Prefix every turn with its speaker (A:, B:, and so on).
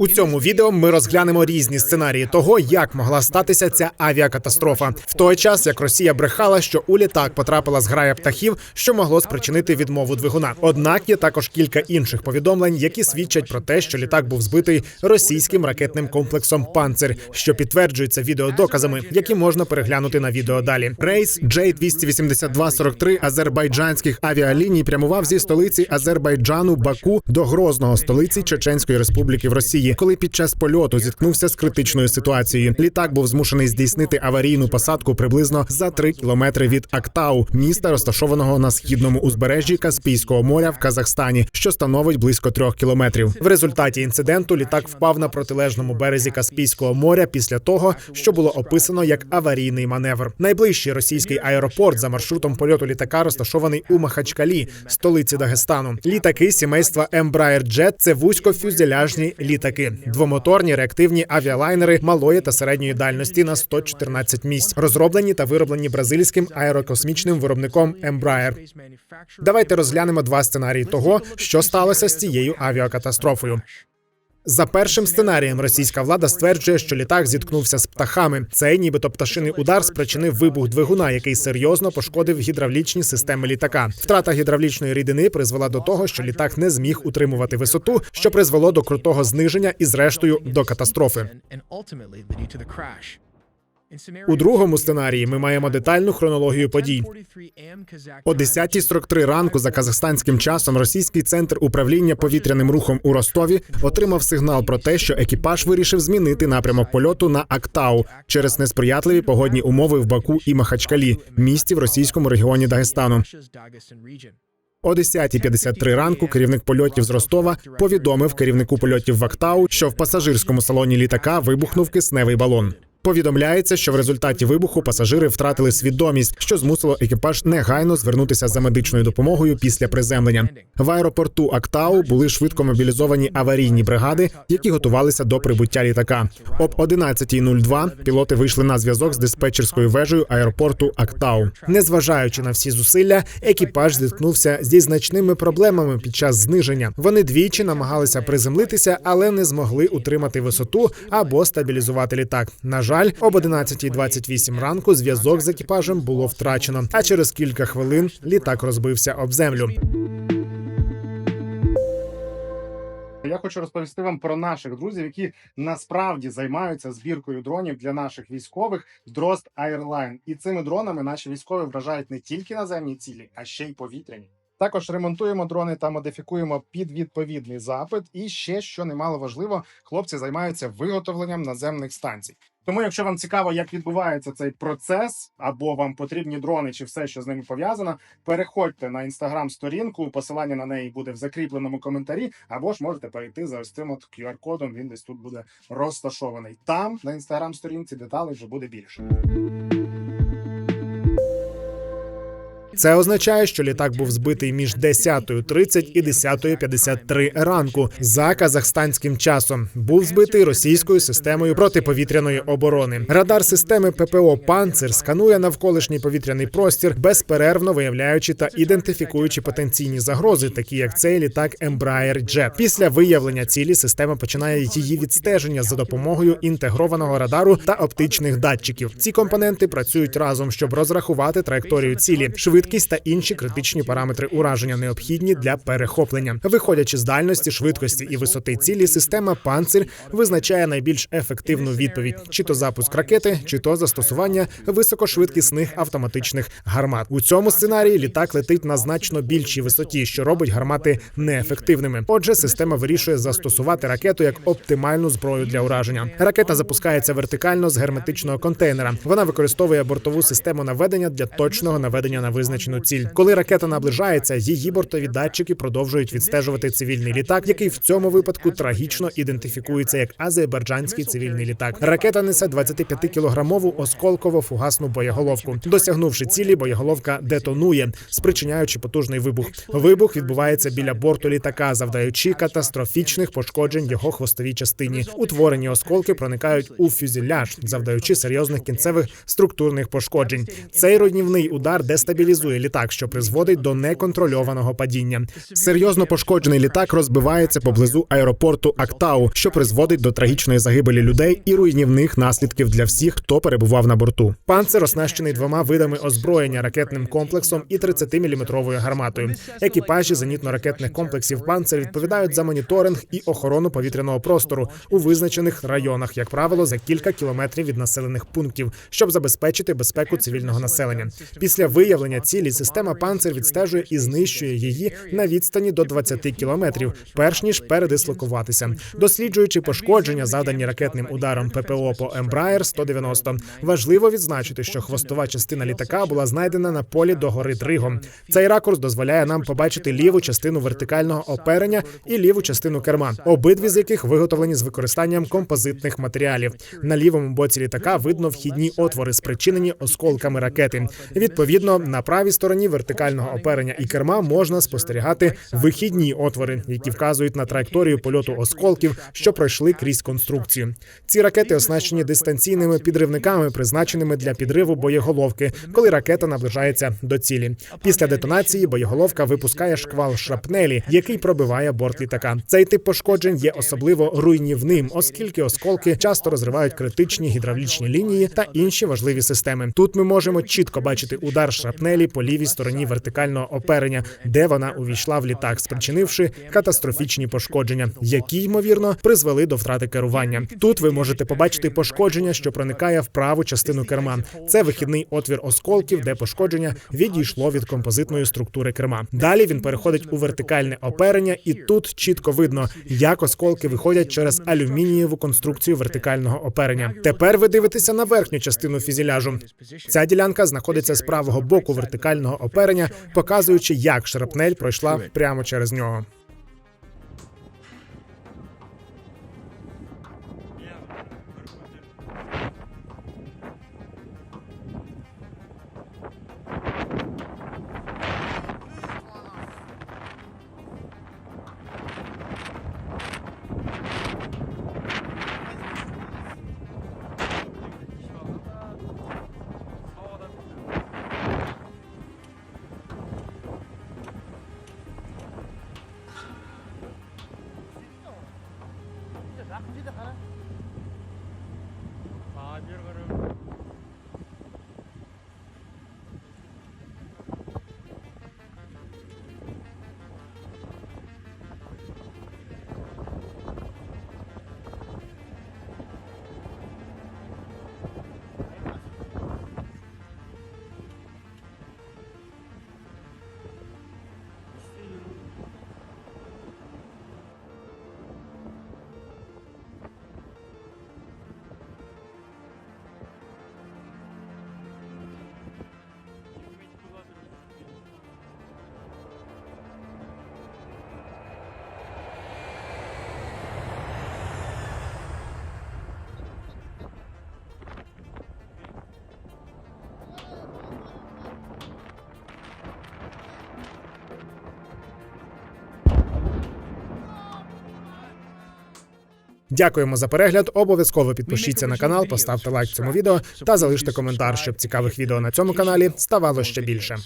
A: У цьому відео ми розглянемо різні сценарії того, як могла статися ця авіакатастрофа. В той час як Росія брехала, що у літак потрапила зграя птахів, що могло спричинити відмову двигуна. Однак є також кілька інших повідомлень, які свідчать про те, що літак був збитий російським ракетним комплексом Панцир, що підтверджується відеодоказами, які можна переглянути на відео далі. Рейс J28243 азербайджанських авіаліній прямував зі столиці Азербайджану Баку до Грозного столиці Чеченської Республіки в Росії, коли під час польоту зіткнувся з критичною ситуацією. Літак був змушений здійснити аварійну посадку приблизно за 3 кілометри від Актау, міста розташованого на східному узбережжі Каспійського моря в Казахстані, що становить близько трьох кілометрів. В результаті інциденту літак впав на протилежному березі Каспійського моря після того, що було описано як аварійний маневр. Найближчий російський аеропорт за маршрутом польоту літака розташований у Махачкалі, столиці Дагестану. Літаки сімейства Embraer Jet – це вузькофюзеляжні літаки, двомоторні реактивні авіалайнери малої та середньої дальності на 114 місць, розроблені та вироблені бразильським аерокосмічним виробником Embraer. Давайте розглянемо два сценарії того, що сталося з цією авіакатастрофою. За першим сценарієм, російська влада стверджує, що літак зіткнувся з птахами. Цей, нібито пташиний удар, спричинив вибух двигуна, який серйозно пошкодив гідравлічні системи літака. Втрата гідравлічної рідини призвела до того, що літак не зміг утримувати висоту, що призвело до крутого зниження і, зрештою, до катастрофи. У другому сценарії ми маємо детальну хронологію подій. О 10.43 ранку за казахстанським часом російський центр управління повітряним рухом у Ростові отримав сигнал про те, що екіпаж вирішив змінити напрямок польоту на Актау через несприятливі погодні умови в Баку і Махачкалі, місті в російському регіоні Дагестану. О 10.53 ранку керівник польотів з Ростова повідомив керівнику польотів в Актау, що в пасажирському салоні літака вибухнув кисневий балон. Повідомляється, що в результаті вибуху пасажири втратили свідомість, що змусило екіпаж негайно звернутися за медичною допомогою після приземлення. В аеропорту Актау були швидко мобілізовані аварійні бригади, які готувалися до прибуття літака. Об 11.02 пілоти вийшли на зв'язок з диспетчерською вежею аеропорту Актау. Незважаючи на всі зусилля, екіпаж зіткнувся зі значними проблемами під час зниження. Вони двічі намагалися приземлитися, але не змогли утримати висоту або стабілізувати літак. На жаль, об 11.28 ранку зв'язок з екіпажем було втрачено. А через кілька хвилин літак розбився об землю.
B: Я хочу розповісти вам про наших друзів, які насправді займаються збіркою дронів для наших військових Дрозд Airline. І цими дронами наші військові вражають не тільки наземні цілі, а ще й повітряні. Також ремонтуємо дрони та модифікуємо під відповідний запит. І ще що немало важливо, хлопці займаються виготовленням наземних станцій. Тому, якщо вам цікаво, як відбувається цей процес, або вам потрібні дрони, чи все, що з ними пов'язано, переходьте на інстаграм-сторінку. Посилання на неї буде в закріпленому коментарі, або ж можете перейти за ось цим от QR-кодом. Він десь тут буде розташований. Там на інстаграм-сторінці деталей вже буде більше.
A: Це означає, що літак був збитий між 10.30 і 10.53 ранку за казахстанським часом. Був збитий російською системою протиповітряної оборони. Радар системи ППО Панцир сканує навколишній повітряний простір, безперервно виявляючи та ідентифікуючи потенційні загрози, такі як цей літак Embraer Jet. Після виявлення цілі система починає її відстеження за допомогою інтегрованого радару та оптичних датчиків. Ці компоненти працюють разом, щоб розрахувати траєкторію цілі, швидкість та інші критичні параметри ураження, необхідні для перехоплення. Виходячи з дальності, швидкості і висоти цілі, система панцир визначає найбільш ефективну відповідь: чи то запуск ракети, чи то застосування високошвидкісних автоматичних гармат. У цьому сценарії літак летить на значно більшій висоті, що робить гармати неефективними. Отже, система вирішує застосувати ракету як оптимальну зброю для ураження. Ракета запускається вертикально з герметичного контейнера. Вона використовує бортову систему наведення для точного наведення на визначену ціль. Коли ракета наближається, її бортові датчики продовжують відстежувати цивільний літак, який в цьому випадку трагічно ідентифікується як азербайджанський цивільний літак. Ракета несе 25-кілограмову осколково-фугасну боєголовку. Досягнувши цілі, боєголовка детонує, спричиняючи потужний вибух. Вибух відбувається біля борту літака, завдаючи катастрофічних пошкоджень його хвостовій частині. Утворені осколки проникають у фюзеляж, завдаючи серйозних кінцевих структурних пошкоджень. Цей руйнівний удар дестабілізує стабілізує літак, що призводить до неконтрольованого падіння. Серйозно пошкоджений літак розбивається поблизу аеропорту Актау, що призводить до трагічної загибелі людей і руйнівних наслідків для всіх, хто перебував на борту. Панцир оснащений двома видами озброєння ракетним комплексом і 30-мм гарматою. Екіпажі зенітно-ракетних комплексів панцир відповідають за моніторинг і охорону повітряного простору у визначених районах, як правило, за кілька кілометрів від населених пунктів, щоб забезпечити безпеку цивільного населення. Після виявлення цілі система панцир відстежує і знищує її на відстані до 20 кілометрів, перш ніж передислокуватися, досліджуючи пошкодження, завдані ракетним ударом ППО по Embraer 190. Важливо відзначити, що хвостова частина літака була знайдена на полі до гори Дригом. Цей ракурс дозволяє нам побачити ліву частину вертикального оперення і ліву частину керма, обидві з яких виготовлені з використанням композитних матеріалів. На лівому боці літака видно вхідні отвори, спричинені осколками ракети. Відповідно, на правій стороні вертикального оперення і керма можна спостерігати вихідні отвори, які вказують на траєкторію польоту осколків, що пройшли крізь конструкцію. Ці ракети оснащені дистанційними підривниками, призначеними для підриву боєголовки, коли ракета наближається до цілі. Після детонації боєголовка випускає шквал шрапнелі, який пробиває борт літака. Цей тип пошкоджень є особливо руйнівним, оскільки осколки часто розривають критичні гідравлічні лінії та інші важливі системи. Тут ми можемо чітко бачити удар шрапнелі по лівій стороні вертикального оперення, де вона увійшла в літак, спричинивши катастрофічні пошкодження, які ймовірно призвели до втрати керування. Тут ви можете побачити пошкодження, що проникає в праву частину керма. Це вихідний отвір осколків, де пошкодження відійшло від композитної структури керма. Далі він переходить у вертикальне оперення, і тут чітко видно, як осколки виходять через алюмінієву конструкцію вертикального оперення. Тепер ви дивитеся на верхню частину фюзеляжу. Ця ділянка знаходиться з правого боку вертикального оперення, показуючи, як шрапнель пройшла прямо через нього. Akıncı da kara. Sağ bir kırım. Дякуємо за перегляд. Обов'язково підпишіться на канал, поставте лайк цьому відео та залиште коментар, щоб цікавих відео на цьому каналі ставало ще більше.